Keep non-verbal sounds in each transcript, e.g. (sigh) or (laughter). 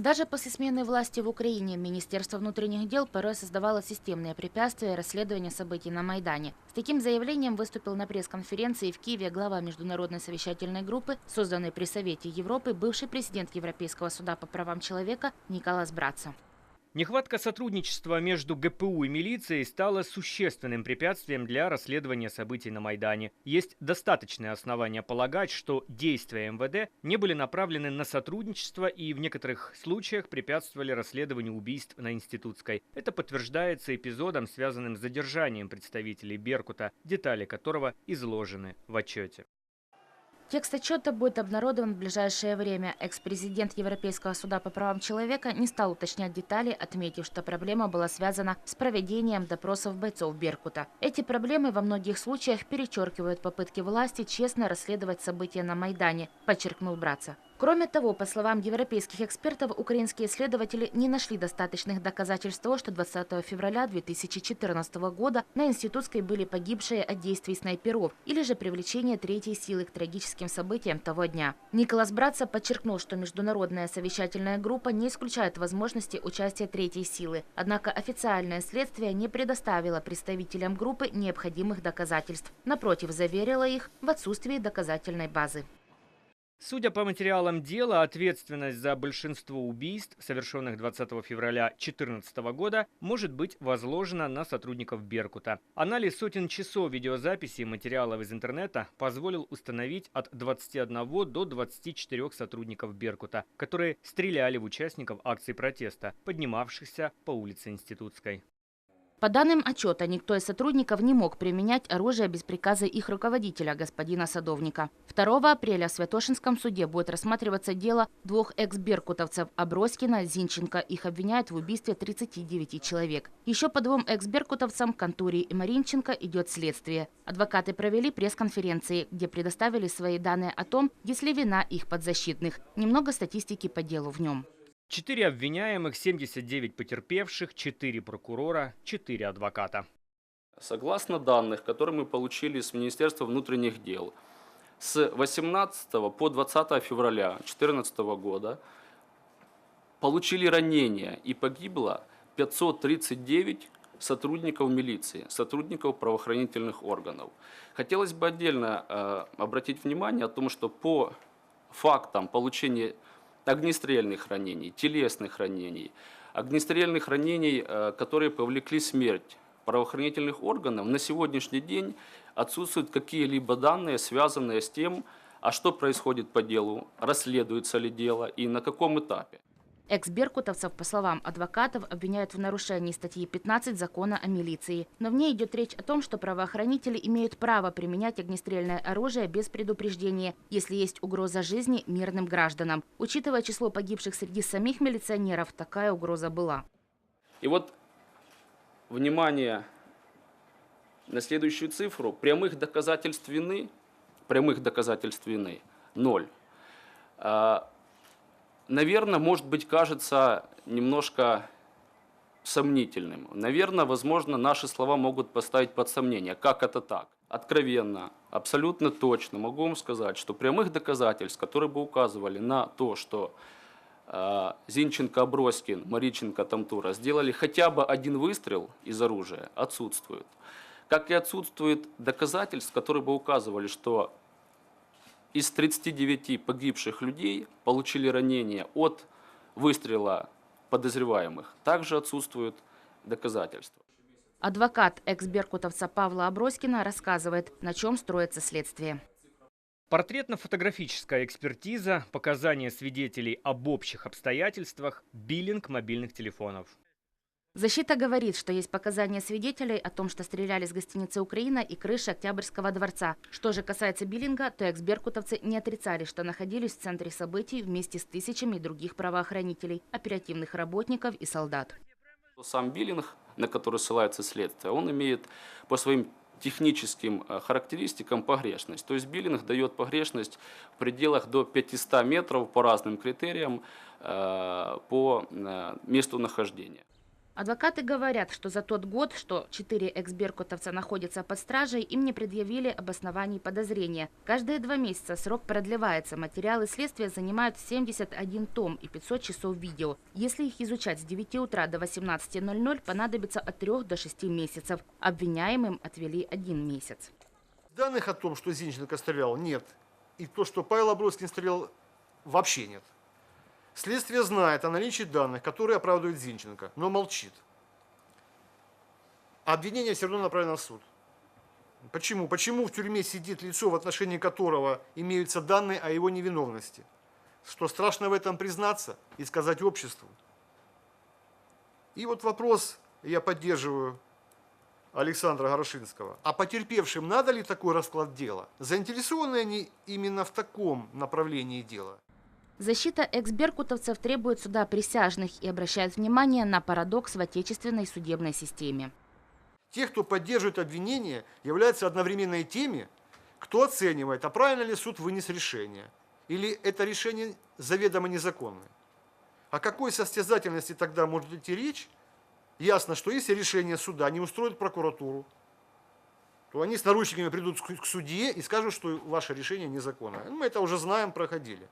Даже после смены власти в Украине Министерство внутренних дел порой создавало системные препятствия расследования событий на Майдане. С таким заявлением выступил на пресс-конференции в Киеве глава международной совещательной группы, созданной при Совете Европы, бывший президент Европейского суда по правам человека Николас Братца. Нехватка сотрудничества между ГПУ и милицией стала существенным препятствием для расследования событий на Майдане. Есть достаточные основания полагать, что действия МВД не были направлены на сотрудничество и в некоторых случаях препятствовали расследованию убийств на Институтской. Это подтверждается эпизодом, связанным с задержанием представителей Беркута, детали которого изложены в отчете. Текст отчета будет обнародован в ближайшее время. Экс-президент Европейского суда по правам человека не стал уточнять детали, отметив, что проблема была связана с проведением допросов бойцов Беркута. Эти проблемы во многих случаях перечеркивают попытки власти честно расследовать события на Майдане, подчеркнул Братца. Кроме того, по словам европейских экспертов, украинские следователи не нашли достаточных доказательств того, что 20 февраля 2014 года на Институтской были погибшие от действий снайперов или же привлечение третьей силы к трагическим событиям того дня. Николас Братца подчеркнул, что международная совещательная группа не исключает возможности участия третьей силы. Однако официальное следствие не предоставило представителям группы необходимых доказательств. Напротив, заверило их в отсутствии доказательной базы. Судя по материалам дела, ответственность за большинство убийств, совершенных 20 февраля 2014 года, может быть возложена на сотрудников Беркута. Анализ сотен часов видеозаписи и материалов из интернета позволил установить от 21 до 24 сотрудников Беркута, которые стреляли в участников акций протеста, поднимавшихся по улице Институтской. По данным отчета, никто из сотрудников не мог применять оружие без приказа их руководителя, господина Садовника. 2 апреля в Святошинском суде будет рассматриваться дело двух экс-беркутовцев Аброськина, Зинченко. Их обвиняют в убийстве 39 человек. Еще по двум экс-беркутовцам, Контури и Маринченко, идет следствие. Адвокаты провели пресс-конференции, где предоставили свои данные о том, есть ли вина их подзащитных. Немного статистики по делу в нем. 4 обвиняемых, 79 потерпевших, 4 прокурора, 4 адвоката. Согласно данных, которые мы получили с Министерства внутренних дел, с 18 по 20 февраля 2014 года получили ранения и погибло 539 сотрудников милиции, сотрудников правоохранительных органов. Хотелось бы отдельно э, обратить внимание о том, что по фактам получения огнестрельных ранений, телесных ранений, огнестрельных ранений, э, которые повлекли смерть правоохранительных органов, на сегодняшний день отсутствуют какие-либо данные, связанные с тем, а что происходит по делу, расследуется ли дело и на каком этапе. Экс-беркутовцев, по словам адвокатов, обвиняют в нарушении статьи 15 закона о милиции. Но в ней идет речь о том, что правоохранители имеют право применять огнестрельное оружие без предупреждения, если есть угроза жизни мирным гражданам. Учитывая число погибших среди самих милиционеров, такая угроза была. И вот, внимание на следующую цифру. Прямых доказательств вины, прямых доказательств вины – ноль. Наверное, может быть, кажется немножко сомнительным. Наверное, возможно, наши слова могут поставить под сомнение. Как это так? Откровенно, абсолютно точно могу вам сказать, что прямых доказательств, которые бы указывали на то, что э, Зинченко, Аброськин, Мариченко, Тамтура сделали хотя бы один выстрел из оружия, отсутствуют. Как и отсутствует доказательств, которые бы указывали, что из 39 погибших людей получили ранения от выстрела подозреваемых. Также отсутствуют доказательства. Адвокат экс-беркутовца Павла Аброськина рассказывает, на чем строится следствие. Портретно-фотографическая экспертиза, показания свидетелей об общих обстоятельствах, биллинг мобильных телефонов. Защита говорит, что есть показания свидетелей о том, что стреляли с гостиницы «Украина» и крыши Октябрьского дворца. Что же касается Биллинга, то экс-беркутовцы не отрицали, что находились в центре событий вместе с тысячами других правоохранителей, оперативных работников и солдат. Сам Биллинг, на который ссылается следствие, он имеет по своим техническим э, характеристикам погрешность. То есть биллинг дает погрешность в пределах до 500 метров по разным критериям э, по э, месту нахождения. Адвокаты говорят, что за тот год, что четыре экс-беркутовца находятся под стражей, им не предъявили обоснований подозрения. Каждые два месяца срок продлевается. Материалы следствия занимают 71 том и 500 часов видео. Если их изучать с 9 утра до 18.00, понадобится от 3 до 6 месяцев. Обвиняемым отвели один месяц. Данных о том, что Зинченко стрелял, нет. И то, что Павел Обродский стрелял, вообще нет. Следствие знает о наличии данных, которые оправдывают Зинченко, но молчит. Обвинение все равно направлено в суд. Почему? Почему в тюрьме сидит лицо, в отношении которого имеются данные о его невиновности? Что страшно в этом признаться и сказать обществу? И вот вопрос, я поддерживаю Александра Горошинского. А потерпевшим надо ли такой расклад дела? Заинтересованы они именно в таком направлении дела? Защита экс-беркутовцев требует суда присяжных и обращает внимание на парадокс в отечественной судебной системе. Те, кто поддерживает обвинение, являются одновременно и теми, кто оценивает, а правильно ли суд вынес решение, или это решение заведомо незаконное. О какой состязательности тогда может идти речь? Ясно, что если решение суда не устроит прокуратуру, то они с наручниками придут к судье и скажут, что ваше решение незаконное. Мы это уже знаем, проходили.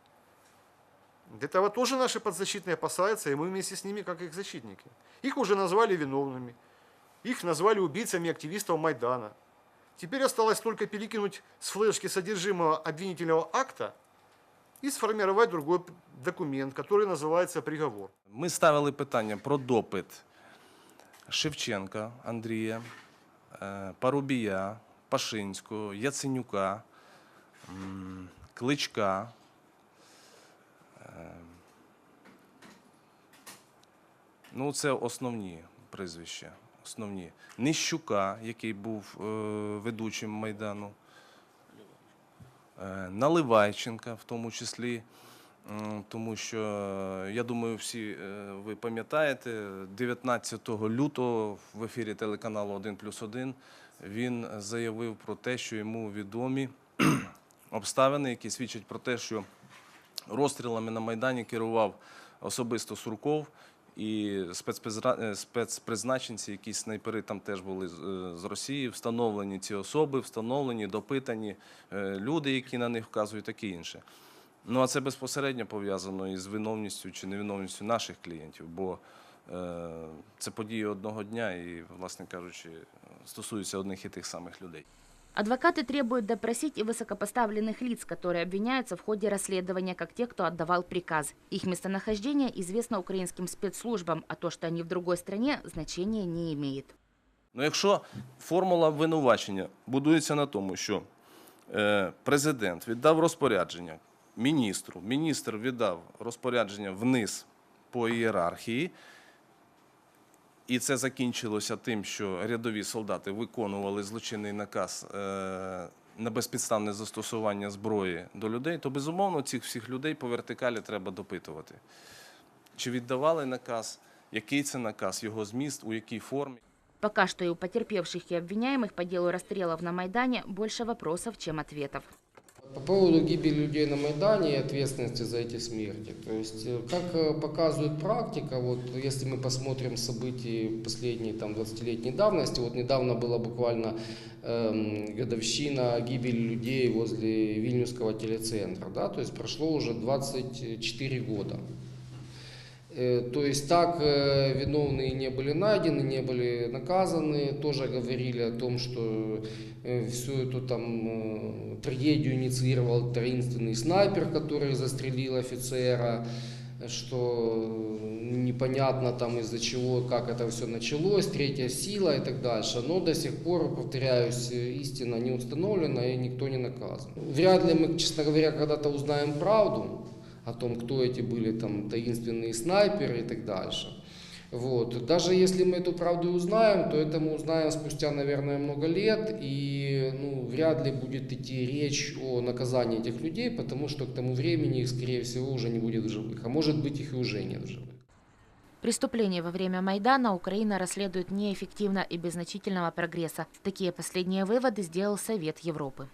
Этого тоже наши подзащитные опасаются, и мы вместе с ними, как их защитники. Их уже назвали виновными. Их назвали убийцами активистов Майдана. Теперь осталось только перекинуть с флешки содержимого обвинительного акта и сформировать другой документ, который называется приговор. Ми ставили питання про допит Шевченка Андрія, Парубія, Пашинського, Яценюка, Кличка. Е, Ну, це основні прізвища. Основні. Нищука, який був е, ведучим Майдану. Е, Наливайченка, в тому числі, тому що е, я думаю, всі ви пам'ятаєте, 19 лютого в ефірі телеканалу 1 плюс 1 він заявив про те, що йому відомі (clears throat) обставини, які свідчать про те, що розстрілами на Майдані керував особисто Сурков. І е, спецпризначенці, якісь снайпери там теж були з- е, Росії, встановлені ці особи, встановлені, допитані е, люди, які на них вказують, таке інше. Ну а це безпосередньо пов'язано із виновністю чи невиновністю наших клієнтів, бо це події одного дня і, власне кажучи, стосуються одних і тих самих людей. Адвокаты требуют допросить и высокопоставленных лиц, которые обвиняются в ходе расследования, как те, кто отдавал приказ. Их местонахождение известно украинским спецслужбам, а то, что они в другой стране, значения не имеет. Ну, якщо формула обвинувачення будується на тому, що е, президент віддав розпорядження міністру, міністр віддав розпорядження вниз по ієрархії, І це закінчилося тим, що рядові солдати виконували злочинний наказ е, на безпідставне застосування зброї до людей, то безумовно цих всіх людей по вертикалі треба допитувати. Чи віддавали наказ, який це наказ, його зміст, у якій формі. Пока что и у потерпевших и обвиняемых по делу расстрелов на Майдане больше вопросов, чем ответов. По поводу гибели людей на Майдане и ответственности за эти смерти. То есть, э, как э, показывает практика, вот если мы посмотрим события последней там, 20-летней давности, вот недавно была буквально эм, годовщина гибели людей возле Вильнюсского телецентра, да, то есть прошло уже 24 года. Э, То есть так э, виновные не были найдены, не были наказаны. Тоже говорили о том, что э, всю эту там трагедию инициировал таинственный снайпер, который застрелил офицера, что непонятно там из-за чего, как это все началось, третья сила и так дальше. Но до сих пор, повторяюсь, истина не установлена и никто не наказан. Вряд ли мы, честно говоря, когда-то узнаем правду о том, кто эти были там таинственные снайперы и так дальше. Вот. Даже если мы эту правду узнаем, то это мы узнаем спустя, наверное, много лет, и ну, вряд ли будет идти речь о наказании этих людей, потому что к тому времени их, скорее всего, уже не будет в живых. А может быть, их и уже нет в живых. Преступления во время Майдана Украина расследует неэффективно и без значительного прогресса. Такие последние выводы сделал Совет Европы.